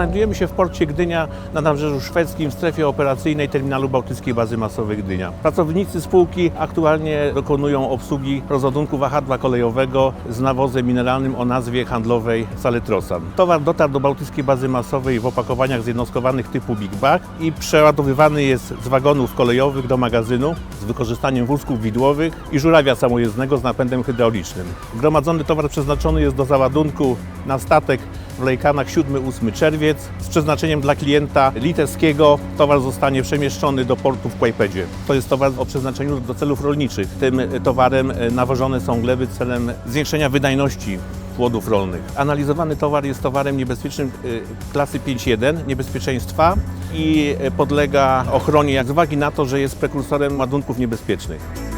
Znajdujemy się w porcie Gdynia na nabrzeżu szwedzkim w strefie operacyjnej terminalu Bałtyckiej Bazy Masowej Gdynia. Pracownicy spółki aktualnie dokonują obsługi rozładunku wahadła kolejowego z nawozem mineralnym o nazwie handlowej Saletrosan. Towar dotarł do Bałtyckiej Bazy Masowej w opakowaniach zjednoskowanych typu Big Bag i przeładowywany jest z wagonów kolejowych do magazynu z wykorzystaniem wózków widłowych i żurawia samojezdnego z napędem hydraulicznym. Gromadzony towar przeznaczony jest do załadunku na statek w Lejkanach 7-8 czerwiec. Z przeznaczeniem dla klienta litewskiego towar zostanie przemieszczony do portu w Kłajpedzie. To jest towar o przeznaczeniu do celów rolniczych. Tym towarem e, nawożone są gleby celem zwiększenia wydajności płodów rolnych. Analizowany towar jest towarem niebezpiecznym e, klasy 5.1 niebezpieczeństwa i e, podlega ochronie z uwagi na to, że jest prekursorem ładunków niebezpiecznych.